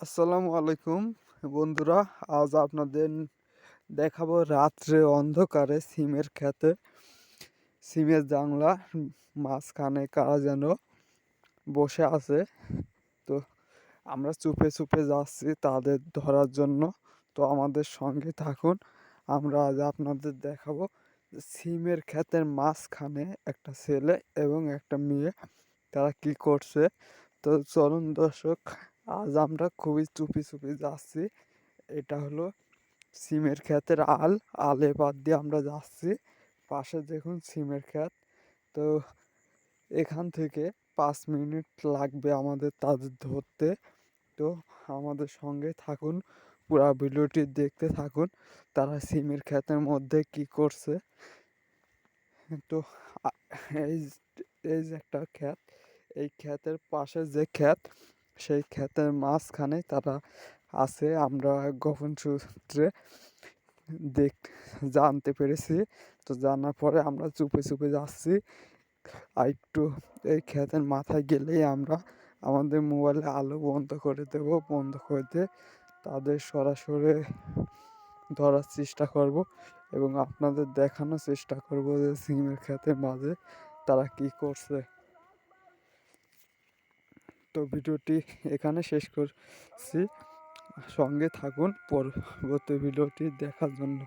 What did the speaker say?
আসসালামু আলাইকুম। বন্ধুরা, আজ আপনাদের দেখাবো রাত্রে অন্ধকারে সিমের খেতে সিমের জাংলা মাঝখানে কারা যেন বসে আছে। তো আমরা চুপে চুপে যাচ্ছি তাদের ধরার জন্য। তো আমাদের সঙ্গে থাকুন, আমরা আজ আপনাদের দেখাবো সিমের ক্ষেতের মাঝখানে একটা ছেলে এবং একটা মেয়ে, তারা কি করছে। তো চলুন দর্শক আজ আমরা খুবই চুপি চুপি যাচ্ছি। এটা হলো সিমের ক্ষেতের আল। আলে বাদ দিয়ে আমরা যাচ্ছি। পাশে দেখুন সিমের ক্ষেত। তো এখান থেকে পাঁচ মিনিট লাগবে আমাদের তাদের ধরতে। তো আমাদের সঙ্গে থাকুন, পুরা ভিডিওটি দেখতে থাকুন, তারা সিমের ক্ষেতের মধ্যে কি করছে। তো এই এই যে একটা ক্ষেত, এই ক্ষেতের পাশে যে ক্ষেত সেই ক্ষেতের মাঝখানে তারা আছে। আমরা গোপন সূত্রে দেখ, জানতে পেরেছি। তো জানার পরে আমরা চুপে চুপে যাচ্ছি। আর একটু এই ক্ষেতের মাথায় গেলেই আমরা আমাদের মোবাইলে আলো বন্ধ করে দেব, বন্ধ করে দিয়ে তাদের সরাসরি ধরার চেষ্টা করব এবং আপনাদের দেখানোর চেষ্টা করব যে সিমের ক্ষেতের মাঝে তারা কি করছে। তো ভিডিওটি এখানে শেষ করছি। সঙ্গে থাকুন পরবর্তী ভিডিওটি দেখার জন্য।